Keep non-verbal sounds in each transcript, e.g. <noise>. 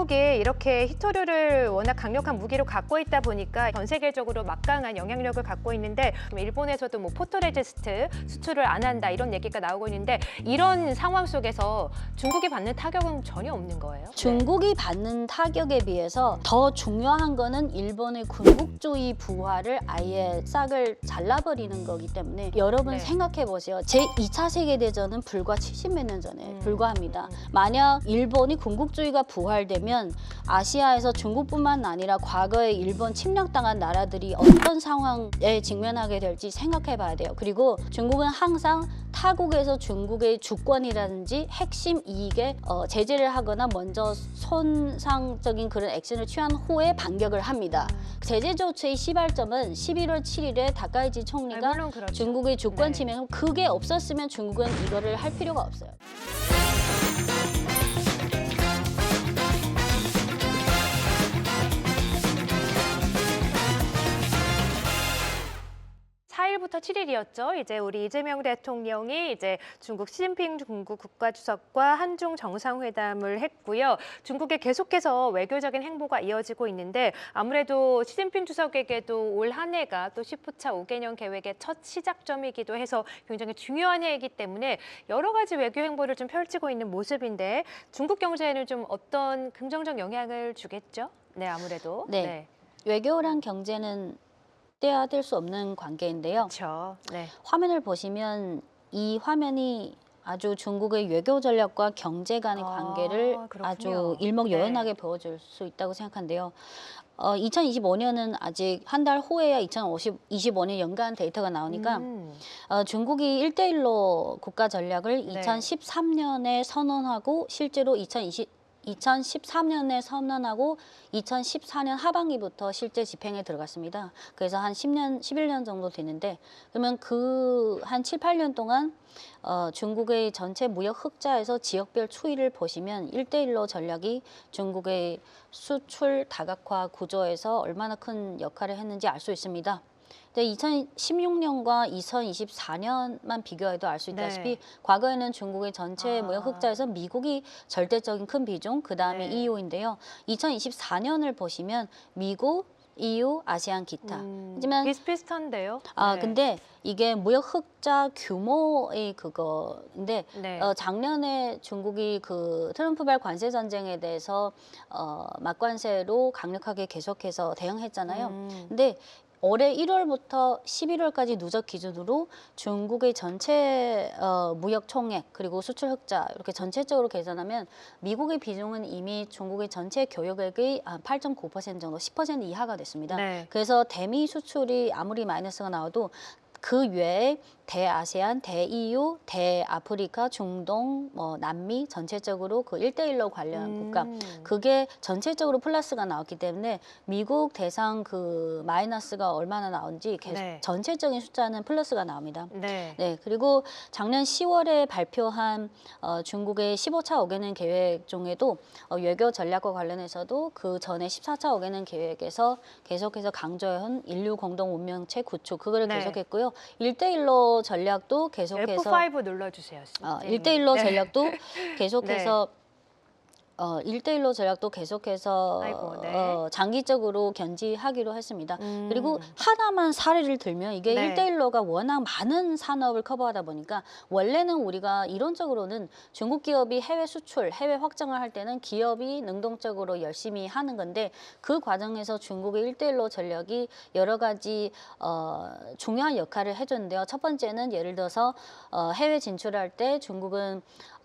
중국이 이렇게 히토류를 워낙 강력한 무기로 갖고 있다 보니까 전 세계적으로 막강한 영향력을 갖고 있는데 일본에서도 뭐 포토레지스트 수출을 안 한다 이런 얘기가 나오고 있는데 이런 상황 속에서 중국이 받는 타격은 전혀 없는 거예요. 중국이 받는 타격에 비해서 더 중요한 거는 일본의 군국주의 부활을 아예 싹을 잘라버리는 거기 때문에 여러분 네. 생각해 보세요. 제 2차 세계대전은 불과 70몇 년 전에 음. 불과합니다. 만약 일본이 군국주의가 부활되면 아시아에서 중국뿐만 아니라 과거에 일본 침략당한 나라들이 어떤 상황에 직면하게 될지 생각해 봐야 돼요. 그리고 중국은 항상 타국에서 중국의 주권이라든지 핵심 이익에 어, 제재를 하거나 먼저 손상적인 그런 액션을 취한 후에 반격을 합니다. 제재 조치의 시발점은 11월 7일에 다카이지 아, 총리가 물론 그렇죠. 중국의 주권 네. 침해 그게 없었으면 중국은 이거를 할 필요가 없어요. 4일부터 7일이었죠. 이제 우리 이재명 대통령이 이제 중국 시진핑 중국 국가주석과 한중 정상회담을 했고요. 중국에 계속해서 외교적인 행보가 이어지고 있는데 아무래도 시진핑 주석에게도 올 한 해가 또 10부차 5개년 계획의 첫 시작점이기도 해서 굉장히 중요한 해이기 때문에 여러 가지 외교 행보를 좀 펼치고 있는 모습인데 중국 경제에는 좀 어떤 긍정적 영향을 주겠죠? 네, 아무래도. 네. 외교랑 경제는 뗄수 없는 관계인데요. 그렇죠. 네. 화면을 보시면 이 화면이 아주 중국의 외교 전략과 경제 간의 아, 관계를 그렇군요. 아주 일목요연하게 보여줄 수 있다고 생각한데요. 어, 2025년은 아직 한 달 후에야 2025년 연간 데이터가 나오니까 음. 어, 중국이 1대1로 국가 전략을 네. 2013년에 선언하고 실제로 2020 2013년에 선언하고 2014년 하반기부터 실제 집행에 들어갔습니다. 그래서 한 10년, 11년 정도 됐는데 그러면 그 한 7, 8년 동안 어, 중국의 전체 무역 흑자에서 지역별 추이를 보시면 1대1로 전략이 중국의 수출 다각화 구조에서 얼마나 큰 역할을 했는지 알 수 있습니다. 근데 2016년과 2024년만 비교해도 알 수 있다시피 네. 과거에는 중국의 전체 아. 무역 흑자에서 미국이 절대적인 큰 비중, 그 다음에 네. EU인데요. 2024년을 보시면 미국, EU, 아세안 기타. 음, 하지만 비슷비슷한데요. 아 네. 근데 이게 무역 흑자 규모의 그거인데 네. 어, 작년에 중국이 그 트럼프발 관세 전쟁에 대해서 어, 막관세로 강력하게 계속해서 대응했잖아요. 음, 근데 올해 1월부터 11월까지 누적 기준으로 중국의 전체 어, 무역 총액 그리고 수출 흑자 이렇게 전체적으로 계산하면 미국의 비중은 이미 중국의 전체 교역액의 한 8.9% 정도 10% 이하가 됐습니다. 네. 그래서 대미 수출이 아무리 마이너스가 나와도 그 외에 대아세안, 대EU, 대아프리카, 중동, 뭐 남미 전체적으로 그 1대1로 관련 국가 음, 그게 전체적으로 플러스가 나왔기 때문에 미국 대상 그 마이너스가 얼마나 나온지 계속 네. 전체적인 숫자는 플러스가 나옵니다. 네. 네, 그리고 작년 10월에 발표한 어, 중국의 15차 5개년 계획 중에도 어, 외교 전략과 관련해서도 그 전에 14차 5개년 계획에서 계속해서 강조해온 인류 공동 운명체 구축 그거를 네. 계속했고요. 1대1로 전략도 계속해서 F5 눌러주세요. 어, 선생님. 1대1로 네. 전략도 <laughs> 계속해서 어, 1대1로 전략도 계속해서 아이고, 네. 어, 장기적으로 견지하기로 했습니다. 음, 그리고 하나만 사례를 들면 이게 네. 1대1로가 워낙 많은 산업을 커버하다 보니까 원래는 우리가 이론적으로는 중국 기업이 해외 수출, 해외 확장을 할 때는 기업이 능동적으로 열심히 하는 건데 그 과정에서 중국의 1대1로 전략이 여러 가지 어, 중요한 역할을 해줬는데요. 첫 번째는 예를 들어서 어, 해외 진출할 때 중국은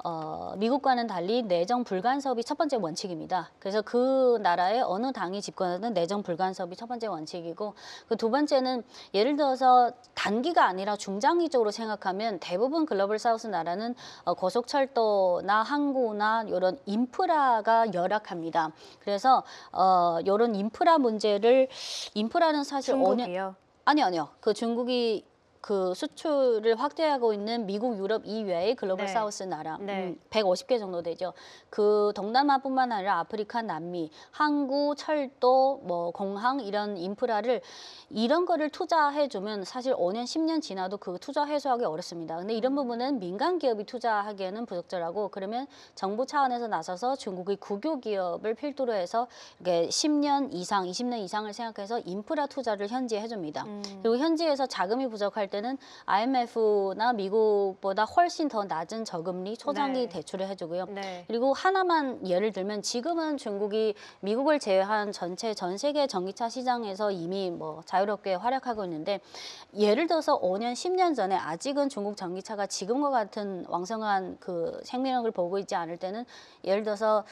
어, 미국과는 달리 내정 불간섭이 첫 번째 원칙입니다. 그래서 그 나라의 어느 당이 집권하든 내정 불간섭이 첫 번째 원칙이고 그 두 번째는 예를 들어서 단기가 아니라 중장기적으로 생각하면 대부분 글로벌 사우스 나라는 어, 고속철도나 항구나 이런 인프라가 열악합니다. 그래서 어, 이런 인프라 문제를 인프라는 사실 5년 중국이요. 아니 아니요. 그 중국이 그 수출을 확대하고 있는 미국, 유럽 이외의 글로벌 네. 사우스 나라 네. 음, 150개 정도 되죠. 그 동남아뿐만 아니라 아프리카, 남미, 항구, 철도, 뭐 공항 이런 인프라를 이런 거를 투자해 주면 사실 5년, 10년 지나도 그 투자 회수하기 어렵습니다. 근데 이런 부분은 민간 기업이 투자하기에는 부적절하고 그러면 정부 차원에서 나서서 중국의 국유 기업을 필두로 해서 이게 10년 이상, 20년 이상을 생각해서 인프라 투자를 현지에 해줍니다. 음. 그리고 현지에서 자금이 부족할 때는 IMF나 미국보다 훨씬 더 낮은 저금리 초장기 네. 대출을 해주고요. 네. 그리고 하나만 예를 들면 지금은 중국이 미국을 제외한 전체 전 세계 전기차 시장에서 이미 뭐 자유롭게 활약하고 있는데 예를 들어서 5년, 10년 전에 아직은 중국 전기차가 지금과 같은 왕성한 그 생명력을 보고 있지 않을 때는 예를 들어서 저,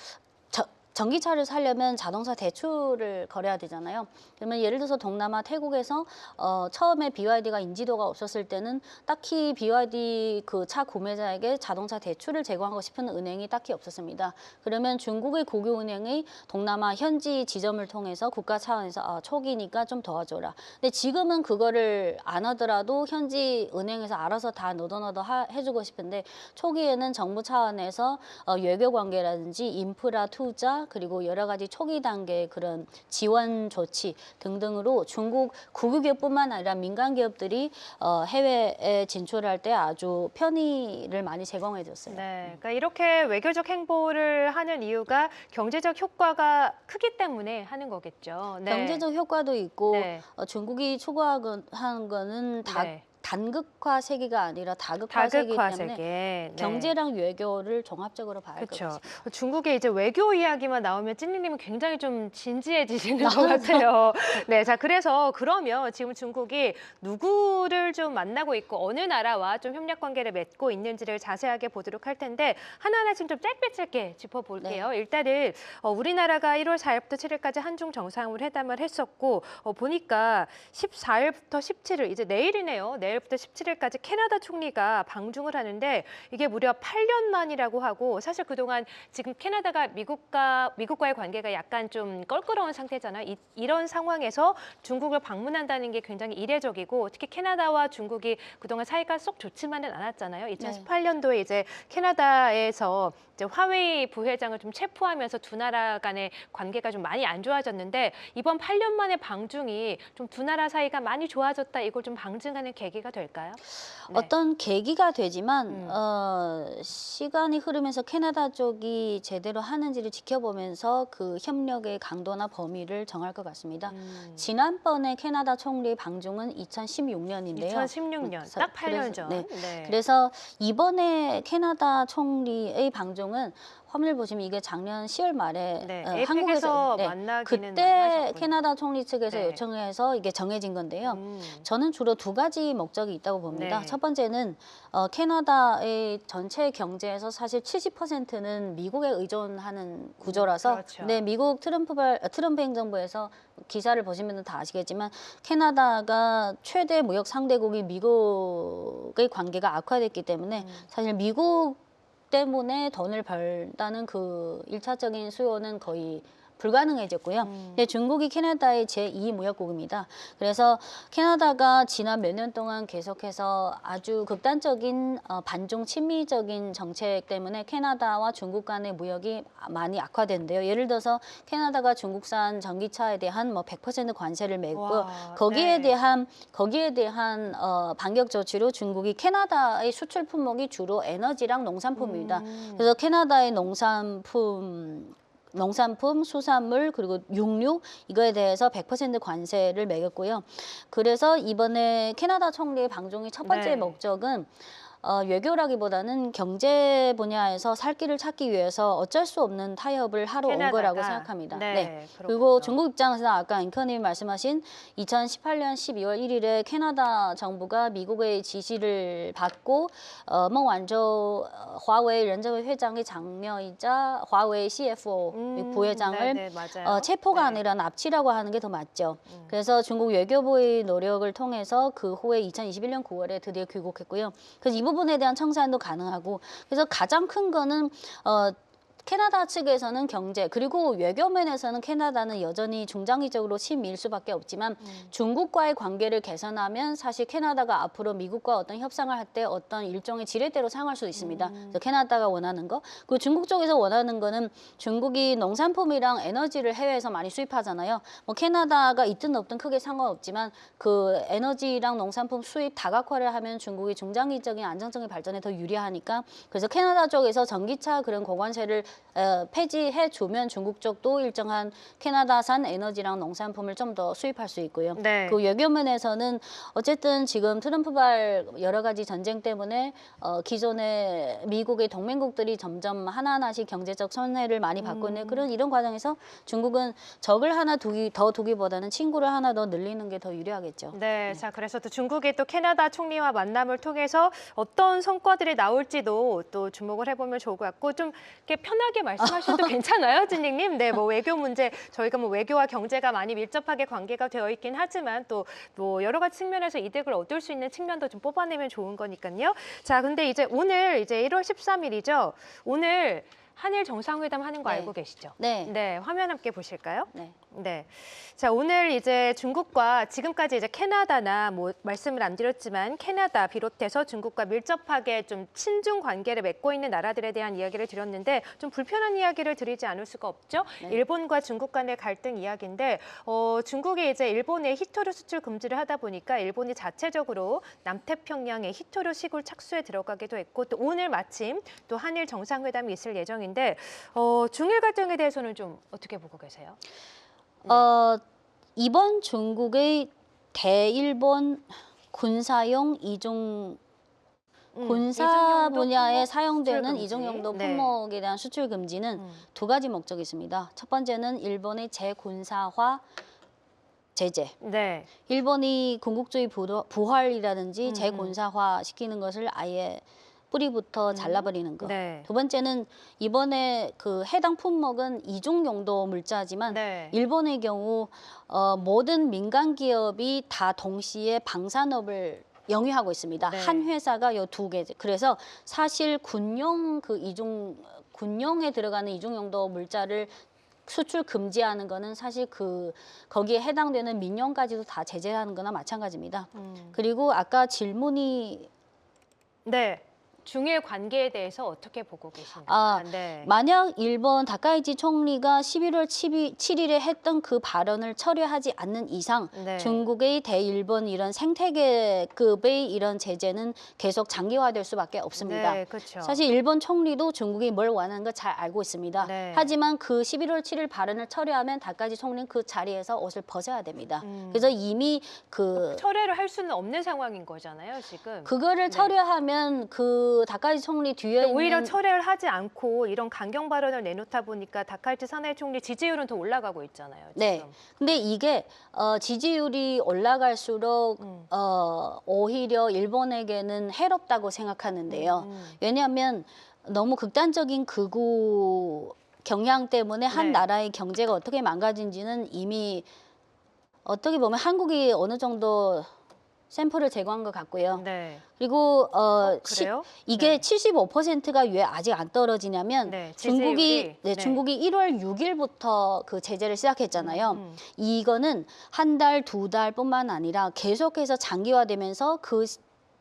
전기차를 사려면 자동차 대출을 거래해야 되잖아요. 그러면 예를 들어서 동남아 태국에서 어, 처음에 BYD가 인지도가 없었을 때는 딱히 BYD 그 차 구매자에게 자동차 대출을 제공하고 싶은 은행이 딱히 없었습니다. 그러면 중국의 국유은행의 동남아 현지 지점을 통해서 국가 차원에서 아, 초기니까 좀 도와줘라. 근데 지금은 그거를 안 하더라도 현지 은행에서 알아서 다 너도너도 하- 해주고 싶은데 초기에는 정부 차원에서 어, 외교 관계라든지 인프라 투자 그리고 여러 가지 초기 단계의 그런 지원 조치 등등으로 중국 국유 기업뿐만 아니라 민간 기업들이 어, 해외에 진출할 때 아주 편의를 많이 제공해 줬어요. 네, 그러니까 이렇게 외교적 행보를 하는 이유가 경제적 효과가 크기 때문에 하는 거겠죠. 네. 경제적 효과도 있고 네. 어, 중국이 추구하는 거는 다 네. 단극화 세계가 아니라 다극화, 세계이기 다극화 때문에 세계. 네. 경제랑 외교를 종합적으로 봐야 할 그렇죠. 것 같습니다. 중국의 이제 외교 이야기만 나오면 찐리님은 굉장히 좀 진지해지시는 <laughs> 것. 같아요. 네, 자 그래서 그러면 지금 중국이 누구를 좀 만나고 있고 어느 나라와 좀 협력 관계를 맺고 있는지를 자세하게 보도록 할 텐데 하나하나씩 좀 짧게 짧게 짚어볼게요. 네. 일단은 어, 우리나라가 1월 4일부터 7일까지 한중 정상회담을 했었고 어, 보니까 14일부터 17일 이제 내일이네요. 내일 부터 17일까지 캐나다 총리가 방중을 하는데 이게 무려 8년 만이라고 하고 사실 그동안 지금 캐나다가 미국과 미국과의 관계가 약간 좀 껄끄러운 상태잖아요. 이, 이런 상황에서 중국을 방문한다는 게 굉장히 이례적이고 특히 캐나다와 중국이 그동안 사이가 쏙 좋지만은 않았잖아요. 2018년도에 이제 캐나다에서 이제 화웨이 부회장을 좀 체포하면서 두 나라 간의 관계가 좀 많이 안 좋아졌는데 이번 8년 만의 방중이 좀 두 나라 사이가 많이 좋아졌다 이걸 좀 방증하는 계기가 될까요? 네. 어떤 계기가 되지만 음. 어, 시간이 흐르면서 캐나다 쪽이 제대로 하는지를 지켜보면서 그 협력의 강도나 범위를 정할 것 같습니다. 음. 지난번에 캐나다 총리 방중은 2016년인데요. 2016년 그래서- 딱 8년 그래서- 전. 네. 네. 그래서 이번에 캐나다 총리의 방중은 화면을 보시면 이게 작년 10월 말에 네, 어, 한국에서 네, 만나기는 그때 만나셨군요. 캐나다 총리 측에서 네. 요청해서 이게 정해진 건데요. 음. 저는 주로 두 가지 목적이 있다고 봅니다. 네. 첫 번째는 어, 캐나다의 전체 경제에서 사실 70%는 미국에 의존하는 구조라서 그렇죠. 네, 미국 트럼프 발, 어, 트럼프 행정부에서 기사를 보시면 다 아시겠지만 캐나다가 최대 무역 상대국이 미국의 관계가 악화됐기 때문에 음. 사실 미국 때문에 돈을 벌다는 그 일차적인 수요는 거의 불가능해졌고요. 음. 중국이 캐나다의 제2 무역국입니다. 그래서 캐나다가 지난 몇 년 동안 계속해서 아주 극단적인 어, 반중 친미적인 정책 때문에 캐나다와 중국 간의 무역이 많이 악화된대요. 예를 들어서 캐나다가 중국산 전기차에 대한 뭐 100% 관세를 매고 와, 거기에 네. 대한 거기에 대한 어, 반격 조치로 중국이 캐나다의 수출 품목이 주로 에너지랑 농산품입니다. 음. 그래서 캐나다의 농산품 농산품, 수산물 그리고 육류 이거에 대해서 100% 관세를 매겼고요. 그래서 이번에 캐나다 총리의 방중의 첫 번째 네. 목적은 어, 외교라기보다는 경제 분야에서 살 길을 찾기 위해서 어쩔 수 없는 타협을 하러 캐나다가. 온 거라고 생각합니다. 네, 네. 그리고 중국 입장에서는 아까 앵커님이 말씀하신 2018년 12월 1일에 캐나다 정부가 미국의 지시를 받고 어, 멍완저 어, 화웨이 런저웨이 회장의 장녀이자 화웨이 CFO 음, 부회장을 네, 네, 어, 체포가 네. 아니라 납치라고 하는 게 더 맞죠. 음. 그래서 중국 외교부의 노력을 통해서 그 후에 2021년 9월에 드디어 귀국했고요. 그래서 이 부분 분에 대한 청산도 가능하고 그래서 가장 큰 거는 어, 캐나다 측에서는 경제 그리고 외교 면에서는 캐나다는 여전히 중장기적으로 친미일 수밖에 없지만 음. 중국과의 관계를 개선하면 사실 캐나다가 앞으로 미국과 어떤 협상을 할 때 어떤 일종의 지렛대로 사용할 수 있습니다. 음. 그래서 캐나다가 원하는 거 그리고 중국 쪽에서 원하는 거는 중국이 농산품이랑 에너지를 해외에서 많이 수입하잖아요. 뭐 캐나다가 있든 없든 크게 상관없지만 그 에너지랑 농산품 수입 다각화를 하면 중국이 중장기적인 안정적인 발전에 더 유리하니까 그래서 캐나다 쪽에서 전기차 그런 고관세를 어, 폐지해 주면 중국 쪽도 일정한 캐나다산 에너지랑 농산품을 좀 더 수입할 수 있고요. 네. 그 외교 면에서는 어쨌든 지금 트럼프발 여러 가지 전쟁 때문에 어, 기존의 미국의 동맹국들이 점점 하나하나씩 경제적 손해를 많이 받고 있는 그런 이런 과정에서 중국은 적을 하나 두기 더 두기보다는 친구를 하나 더 늘리는 게 더 유리하겠죠. 네, 자 그래서 또 중국이 또 캐나다 총리와 만남을 통해서 어떤 성과들이 나올지도 또 주목을 해보면 좋을 것 같고 좀 이렇게 편 하게 말씀하셔도 괜찮아요, 진링님. 네, 뭐 외교 문제 저희가 뭐 외교와 경제가 많이 밀접하게 관계가 되어 있긴 하지만 또 뭐 여러 가지 측면에서 이득을 얻을 수 있는 측면도 좀 뽑아내면 좋은 거니까요. 자, 근데 이제 오늘 이제 1월 13일이죠. 오늘 한일 정상회담 하는 거 네. 알고 계시죠? 네. 네, 화면 함께 보실까요? 네. 네. 자, 오늘 이제 중국과 지금까지 이제 캐나다나 뭐 말씀을 안 드렸지만 캐나다 비롯해서 중국과 밀접하게 좀 친중 관계를 맺고 있는 나라들에 대한 이야기를 드렸는데 좀 불편한 이야기를 드리지 않을 수가 없죠. 네. 일본과 중국 간의 갈등 이야기인데 어, 중국이 이제 일본에 히토류 수출 금지를 하다 보니까 일본이 자체적으로 남태평양에 히토류 시굴 착수에 들어가기도 했고 또 오늘 마침 또 한일 정상회담이 있을 예정 인데 어, 중일 갈등에 대해서는 좀 어떻게 보고 계세요? 어, 이번 중국의 대일본 군사용 이종 음, 군사 분야에 사용되는. 이종용도 네. 품목에 대한 수출 금지는 음. 두 가지 목적이 있습니다. 첫 번째는 일본의 재군사화 제재. 네. 일본이 군국주의 부- 부활이라든지 음, 재군사화 시키는 것을 아예 뿌리부터 잘라버리는 것. 네. 두 번째는 이번에 그 해당 품목은 이종 용도 물자지만 네. 일본의 경우 어, 모든 민간 기업이 다 동시에 방산업을 영위하고 있습니다. 네. 한 회사가 요 두 개. 그래서 사실 군용 그 이종 군용에 들어가는 이종 용도 물자를 수출 금지하는 거는 사실 그 거기에 해당되는 민용까지도 다 제재하는 거나 마찬가지입니다. 음. 그리고 아까 질문이 네. 중일 관계에 대해서 어떻게 보고 계신가요? 아, 네. 만약 일본 다카이치 총리가 11월 7일에 했던 그 발언을 철회하지 않는 이상 네. 중국의 대일본 이런 생태계급의 이런 제재는 계속 장기화될 수밖에 없습니다. 네, 그렇죠. 사실 일본 총리도 중국이 뭘 원하는 걸 잘 알고 있습니다. 네. 하지만 그 11월 7일 발언을 철회하면 다카이치 총리는 그 자리에서 옷을 벗어야 됩니다. 음. 그래서 이미 그 철회를 할 수는 없는 상황인 거잖아요, 지금. 그거를 철회하면 그 다카이치 총리 뒤에 근데 오히려 철회를 하지 않고 이런 강경 발언을 내놓다 보니까 다카이치 사나이 총리 지지율은 더 올라가고 있잖아요. 네. 지금. 근데 이게 어, 지지율이 올라갈수록 음. 어, 오히려 일본에게는 해롭다고 생각하는데요. 음. 왜냐하면 너무 극단적인 극우 경향 때문에 한 네. 나라의 경제가 어떻게 망가진지는 이미 어떻게 보면 한국이 어느 정도 샘플을 제거한 것 같고요. 네. 그리고 어, 시- 그래요? 이게 네. 75%가 왜 아직 안 떨어지냐면 네, 중국이. 네, 네. 중국이 1월 6일부터 그 제재를 시작했잖아요. 음. 이거는 한 달, 두 달뿐만 아니라 계속해서 장기화되면서 그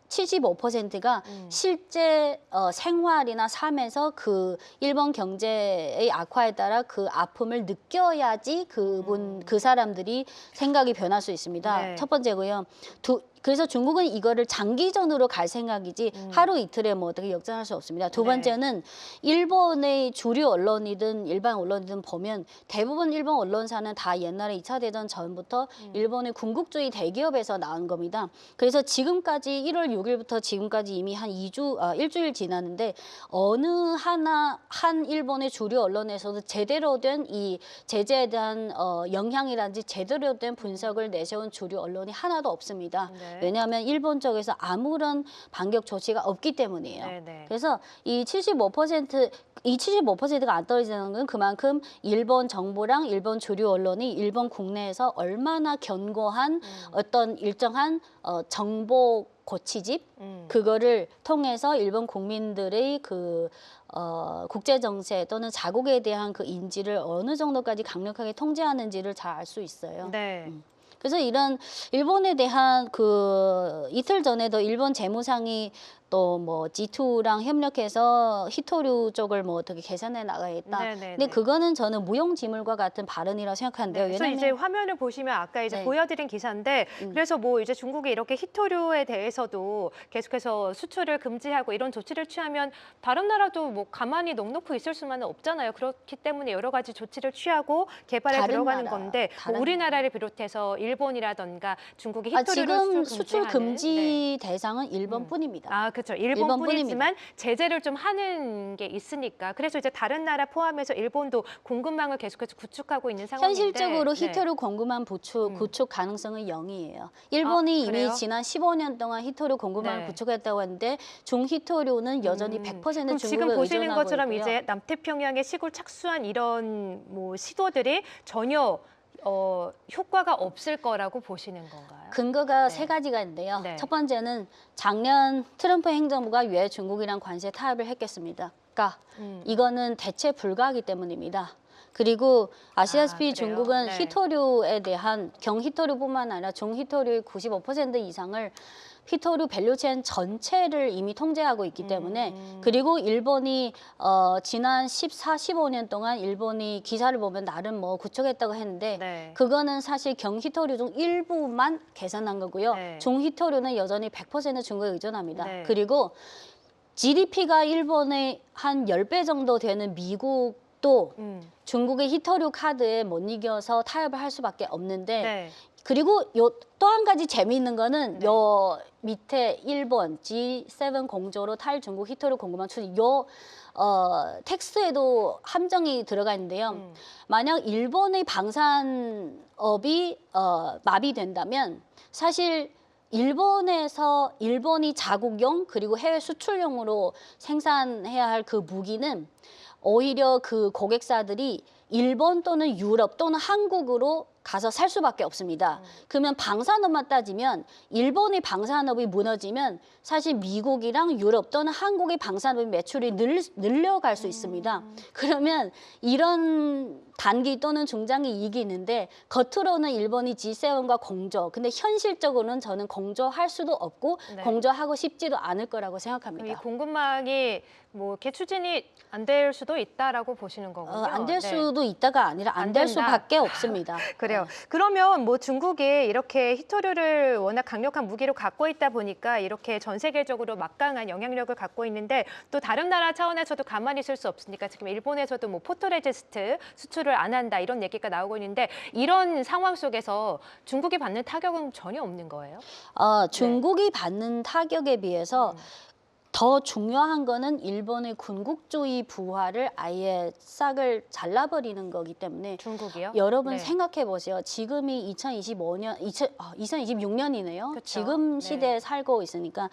75%가 음. 실제 어, 생활이나 삶에서 그 일본 경제의 악화에 따라 그 아픔을 느껴야지 그분 그 사람들이 생각이 변할 수 있습니다. 네. 첫 번째고요. 두 그래서 중국은 이거를 장기전으로 갈 생각이지 하루 이틀에 뭐 어떻게 역전할 수 없습니다. 두 음. 네. 번째는 일본의 주류 언론이든 일반 언론이든 보면 대부분 일본 언론사는 다 옛날에 2차 대전 전부터 음. 일본의 군국주의 대기업에서 나온 겁니다. 그래서 지금까지 1월 6일부터 지금까지 이미 한 2주, 아, 일주일 지났는데 어느 하나 한 일본의 주류 언론에서도 제대로 된 이 제재에 대한 어, 영향이라든지 제대로 된 분석을 내세운 주류 언론이 하나도 없습니다. 네. 왜냐하면 일본 쪽에서 아무런 반격 조치가 없기 때문이에요. 네, 네. 그래서 이 75%, 이 75%가 안 떨어지는 건 그만큼 일본 정부랑 일본 주류 언론이 일본 국내에서 얼마나 견고한 음. 어떤 일정한 어, 정보 고치집 음. 그거를 통해서 일본 국민들의 그 어, 국제 정세 또는 자국에 대한 그 인지를 어느 정도까지 강력하게 통제하는지를 잘 알 수 있어요. 네. 음. 그래서 이런 일본에 대한 그 이틀 전에도 일본 재무상이 또 뭐 G2랑 협력해서 히토류 쪽을 뭐 어떻게 개선해 나가겠다. 네네네. 근데 그거는 저는 무용지물과 같은 발언이라고 생각하는데요. 그래서 왜냐면 이제 화면을 보시면 아까 이제 네. 보여드린 기사인데 음. 그래서 뭐 이제 중국이 이렇게 히토류에 대해서도 계속해서 수출을 금지하고 이런 조치를 취하면 다른 나라도 뭐 가만히 넉넉히 있을 수만은 없잖아요. 그렇기 때문에 여러 가지 조치를 취하고 개발에 들어가는 나라, 건데 뭐 우리나라를 비롯해서 일본이라든가 중국이 아, 히토류를 지금 수출 금지 네. 대상은 일본뿐입니다. 아, 그 렇죠. 일본뿐입니다. 일본뿐이지만 제재를 좀 하는 게 있으니까 그래서 이제 다른 나라 포함해서 일본도 공급망을 계속해서 구축하고 있는 상황인데 현실적으로 네. 히토류 공급망 구축, 음. 구축 가능성은 0이에요. 일본이 아, 이미? 지난 15년 동안 히토류 공급망을 네. 구축했다고 했는데 중히토류는 여전히 음. 100% 그럼 중국을 지금 보시는 것처럼 있고요. 이제 남태평양에 시골 착수한 이런 뭐 시도들이 전혀 어, 효과가 없을 거라고 보시는 건가요? 근거가 네. 세 가지가 있는데요. 네. 첫 번째는 작년 트럼프 행정부가 왜 중국이랑 관세 타협을 했겠습니다. 그러니까 음. 이거는 대체 불가하기 때문입니다. 그리고 아시다시피 아? 중국은 네. 히토류에 대한 경히토류뿐만 아니라 중히토류의 95% 이상을 히토류 밸류체인 전체를 이미 통제하고 있기 때문에 음. 그리고 일본이 어, 지난 14, 15년 동안 일본이 기사를 보면 나름 뭐 구축했다고 했는데 네. 그거는 사실 경히토류 중 일부만 개선한 거고요. 네. 중히토류는 여전히 100% 중국에 의존합니다. 네. 그리고 GDP가 일본의 한 10배 정도 되는 미국도 음. 중국의 히토류 카드에 못 이겨서 타협을 할 수밖에 없는데 네. 그리고 요 또 한 가지 재미있는 거는 네. 요 밑에 일본 G7 공조로 탈 중국 히토류 공급망 추진 요 어, 텍스트에도 함정이 들어가 있는데요. 음. 만약 일본의 방산업이 어, 마비된다면 사실 일본에서 일본이 자국용 그리고 해외 수출용으로 생산해야 할 그 무기는 오히려 그 고객사들이 일본 또는 유럽 또는 한국으로 가서 살 수밖에 없습니다. 그러면 방산업만 따지면 일본의 방산업이 무너지면 사실 미국이랑 유럽 또는 한국의 방산업의 매출이 늘, 늘려갈 수 있습니다. 그러면 이런 단기 또는 중장기 이익이 있는데 겉으로는 일본이 G7과 공조, 근데 현실적으로는 저는 공조할 수도 없고 네. 공조하고 싶지도 않을 거라고 그럼 이 생각합니다. 공급망이 뭐 이렇게 추진이 안 될 수도 있다라고 보시는 거군요. 어, 안될 네. 수도 있다가 아니라 안안 될. 수밖에 <laughs> 없습니다. 그래 요. 그러면 뭐 중국이 이렇게 히토류를 워낙 강력한 무기로 갖고 있다 보니까 이렇게 전 세계적으로 막강한 영향력을 갖고 있는데 또 다른 나라 차원에서도 가만히 있을 수 없으니까 지금 일본에서도 뭐 포토레지스트 수출을 안 한다 이런 얘기가 나오고 있는데 이런 상황 속에서 중국이 받는 타격은 전혀 없는 거예요? 어, 중국이 받는 타격에 비해서 음. 더 중요한 거는 일본의 군국주의 부활을 아예 싹을 잘라버리는 거기 때문에 중국이요? 여러분 네. 생각해 보세요. 지금이 2025년, 2000, 아, 2026년이네요. 그쵸. 지금 네. 시대에 살고 있으니까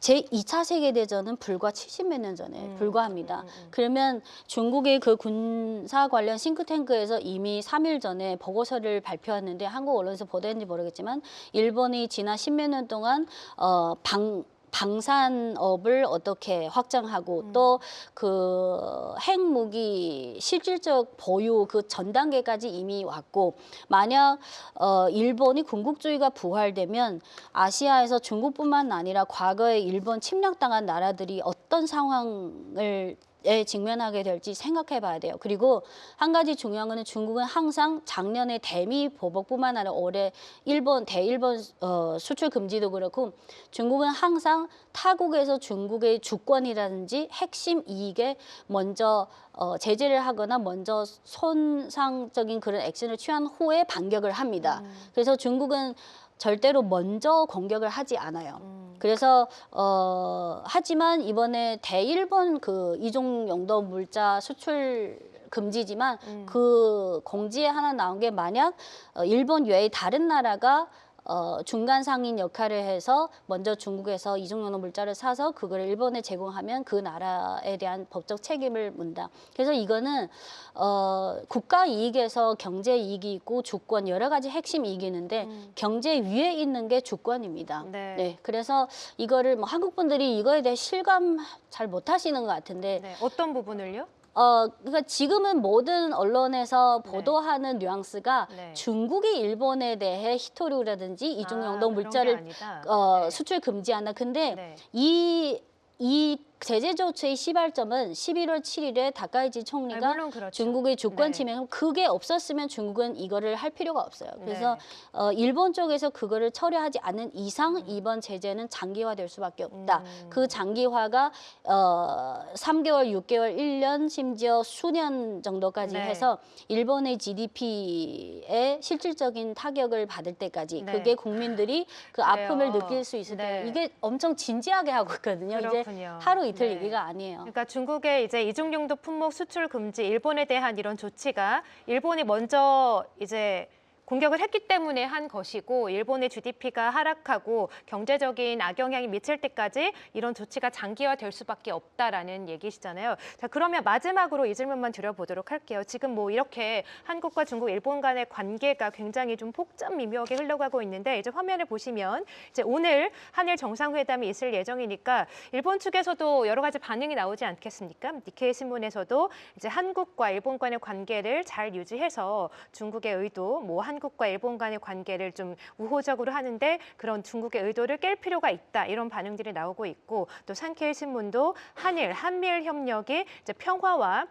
제 2차 세계 대전은 불과 70몇 년 전에 음, 불과합니다. 음, 음. 그러면 중국의 그 군사 관련 싱크탱크에서 이미 3일 전에 보고서를 발표했는데 한국 언론에서 보도했는지 모르겠지만 일본이 지난 10몇 년 동안 어, 방 방산업을 어떻게 확장하고 음. 또그 핵무기 실질적 보유 그 전 단계까지 이미 왔고 만약 어 일본이 군국주의가 부활되면 아시아에서 중국뿐만 아니라 과거에 일본 침략당한 나라들이 어떤 상황을 에 직면하게 될지 생각해 봐야 돼요. 그리고 한 가지 중요한 거는 중국은 항상 작년에 대미 보복뿐만 아니라 올해 일본 대일본 어, 수출 금지도 그렇고 중국은 항상 타국에서 중국의 주권이라든지 핵심 이익에 먼저 어, 제재를 하거나 먼저 손상적인 그런 액션을 취한 후에 반격을 합니다. 음. 그래서 중국은 절대로 먼저 공격을 하지 않아요. 음. 그래서 어 하지만 이번에 대일본 그 이종 용도 물자 수출 금지지만 음. 그 공지에 하나 나온 게 만약 어, 일본 외의 다른 나라가 어, 중간 상인 역할을 해서 먼저 중국에서 이중연호 물자를 사서 그거를 일본에 제공하면 그 나라에 대한 법적 책임을 문다. 그래서 이거는 어, 국가 이익에서 경제 이익이 있고 주권 여러 가지 핵심 이익이 있는데 음. 경제 위에 있는 게 주권입니다. 네. 그래서 이거를 뭐 한국 분들이 이거에 대해 실감 잘 못하시는 것 같은데 네. 어떤 부분을요? 어, 그러니까 지금은 모든 언론에서 네. 보도하는 뉘앙스가 네. 중국이 일본에 대해 히토류라든지 아, 이중영동 게 물자를. 어, 네. 수출 금지한다. 근데 네. 이, 이 제재 조치의 시발점은 11월 7일에 다카이지 아, 총리가 물론 그렇죠. 중국의 주권 네. 침해 그게 없었으면 중국은 이거를 할 필요가 없어요. 그래서 네. 어, 일본 쪽에서 그거를 처리하지 않은 이상 이번 제재는 장기화될 수밖에 없다. 음. 그 장기화가 어, 3개월, 6개월, 1년 심지어 수년 정도까지 네. 해서 일본의 GDP에 실질적인 타격을 받을 때까지 네. 그게 국민들이 그 그래요. 아픔을 느낄 수 있을 네. 때 이게 엄청 진지하게 하고 있거든요. 이제 그렇군요. 하루 이틀 네. 얘기가 아니에요. 그러니까 중국의 이제 이중용도 품목 수출 금지 일본에 대한 이런 조치가 일본이 먼저 이제 공격을 했기 때문에 한 것이고 일본의 GDP가 하락하고 경제적인 악영향이 미칠 때까지 이런 조치가 장기화될 수밖에 없다라는 얘기시잖아요. 자 그러면 마지막으로 이 질문만 드려보도록 할게요. 지금 뭐 이렇게 한국과 중국, 일본 간의 관계가 굉장히 좀 복잡 미묘하게 흘러가고 있는데 이제 화면을 보시면 이제 오늘 한일 정상회담이 있을 예정이니까 일본 측에서도 여러 가지 반응이 나오지 않겠습니까? 니케이 신문에서도 이제 한국과 일본 간의 관계를 잘 유지해서 중국의 의도, 뭐 한 국과 일본 간의 관계를 좀 우호적으로 하는데 그런 중국의 의도를 깰 필요가 있다. 이런 반응들이 나오고 있고 또 산케이 신문도 한일 한미일 협력이 이제 평화와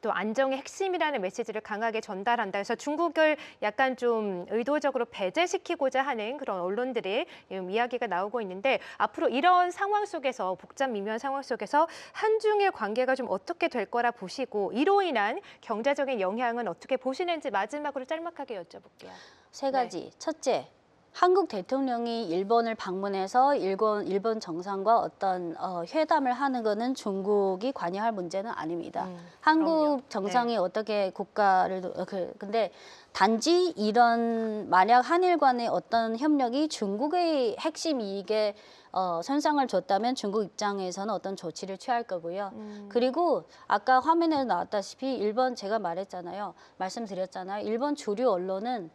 또 안정의 핵심이라는 메시지를 강하게 전달한다. 그래서 중국을 약간 좀 의도적으로 배제시키고자 하는 그런 언론들의 음, 이야기가 나오고 있는데 앞으로 이런 상황 속에서 복잡 미묘한 상황 속에서 한중일 관계가 좀 어떻게 될 거라 보시고 이로 인한 경제적인 영향은 어떻게 보시는지 마지막으로 짤막하게 여쭤볼게요. 세 가지. 첫째, 한국 대통령이 일본을 방문해서 일본 일본 정상과 어떤 어, 회담을 하는 거는 중국이 관여할 문제는 아닙니다. 음, 한국 그럼요. 네. 정상이 어떻게 국가를 도- 어, 그 근데 단지 이런 만약 한일 간의 어떤 협력이 중국의 핵심 이익에 어, 손상을 줬다면 중국 입장에서는 어떤 조치를 취할 거고요. 음, 그리고 아까 화면에 나왔다시피 일본 제가 말했잖아요. 말씀드렸잖아요. 일본 주류 언론은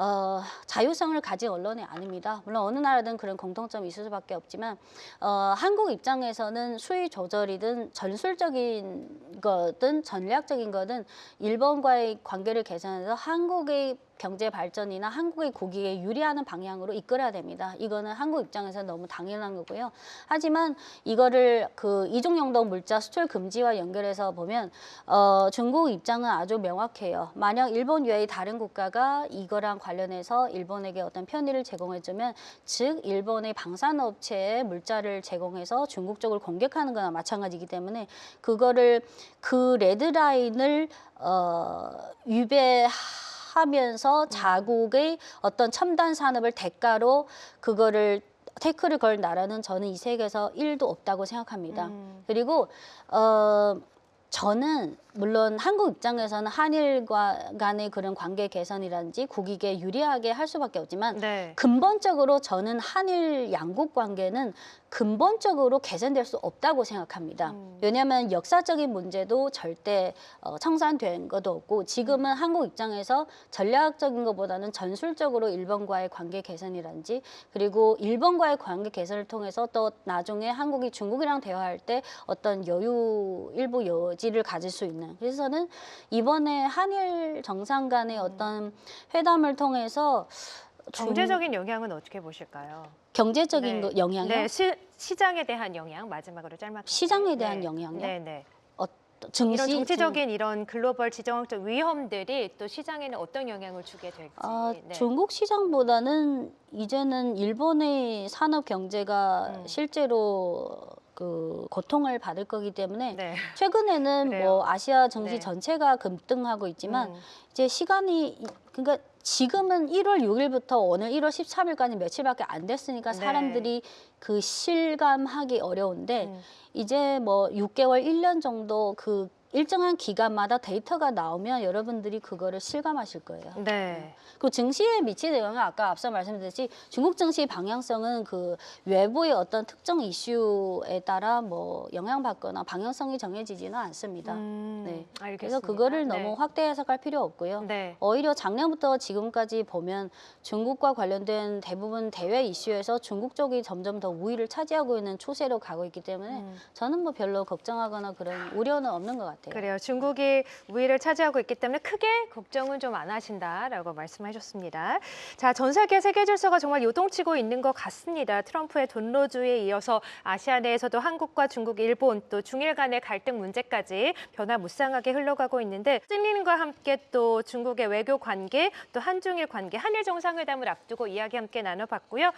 어, 자유성을 가진 언론이 아닙니다. 물론 어느 나라든 그런 공통점이 있을 수밖에 없지만 어, 한국 입장에서는 수위 조절이든 전술적인 거든 전략적인 거든 일본과의 관계를 개선해서 한국의 경제 발전이나 한국의 국익에 유리하는 방향으로 이끌어야 됩니다. 이거는 한국 입장에서 너무 당연한 거고요. 하지만 이거를 그 이중용동 물자 수출 금지와 연결해서 보면 어, 중국 입장은 아주 명확해요. 만약 일본 외의 다른 국가가 이거랑 관련해서 일본에게 어떤 편의를 제공해주면 즉 일본의 방산업체에 물자를 제공해서 중국 쪽을 공격하는 거나 마찬가지이기 때문에 그거를 그 레드라인을 어, 위배 하면서 자국의 어떤 첨단 산업을 대가로 그거를 태클을 걸 나라는 저는 이 세계에서 일도 없다고 생각합니다. 음, 그리고 어 저는 물론 한국 입장에서는 한일과 간의 그런 관계 개선이라든지 국익에 유리하게 할 수밖에 없지만 네. 근본적으로 저는 한일 양국 관계는 근본적으로 개선될 수 없다고 생각합니다. 음. 왜냐하면 역사적인 문제도 절대 어, 청산된 것도 없고 지금은 한국 입장에서 전략적인 것보다는 전술적으로 일본과의 관계 개선이라든지 그리고 일본과의 관계 개선을 통해서 또 나중에 한국이 중국이랑 대화할 때 어떤 여유 일부 여지를 가질 수 있는 그래서는 이번에 한일 정상 간의 어떤 회담을 통해서 중- 경제적인 영향은 어떻게 보실까요? 경제적인 네. 거- 영향이요? 네, 시, 시장에 대한 영향 마지막으로 짤막하게. 시장에 대한 네. 영향이요? 네, 네. 증시 이런 증- 정치적인 이런 글로벌 지정학적 위험들이 또 시장에는 어떤 영향을 주게 될지. 아, 네. 중국 시장보다는 이제는 일본의 산업 경제가 음. 실제로 그 고통을 받을 거기 때문에 네. 최근에는 그래요. 뭐 아시아 증시 네. 전체가 급등하고 있지만 음, 이제 시간이 이- 그러니까 지금은 1월 6일부터 오늘 1월 13일까지 며칠밖에 안 됐으니까 네. 사람들이 그 실감하기 어려운데 음. 이제 뭐 6개월, 1년 정도 그 일정한 기간마다 데이터가 나오면 여러분들이 그거를 실감하실 거예요. 네. 그 증시에 미치는 영향 아까 앞서 말씀드렸듯이 중국 증시 방향성은 그 외부의 어떤 특정 이슈에 따라 뭐 영향받거나 방향성이 정해지지는 않습니다. 음, 네. 알겠습니다. 그래서 그거를 네. 너무 확대 해석할 필요 없고요. 네. 오히려 작년부터 지금까지 보면 중국과 관련된 대부분 대외 이슈에서 중국 쪽이 점점 더 우위를 차지하고 있는 추세로 가고 있기 때문에 음. 저는 뭐 별로 걱정하거나 그런 우려는 없는 것 같아요. 그래요. 중국이 우위를 차지하고 있기 때문에 크게 걱정은 좀 안 하신다라고 말씀하셨습니다. 자, 전 세계 세계 질서가 정말 요동치고 있는 것 같습니다. 트럼프의 돈로주에 이어서 아시아 내에서도 한국과 중국, 일본 또 중일 간의 갈등 문제까지 변화무쌍하게 흘러가고 있는데 찔리는과 함께 또 중국의 외교 관계, 또 한중일 관계, 한일 정상회담을 앞두고 이야기 함께 나눠봤고요.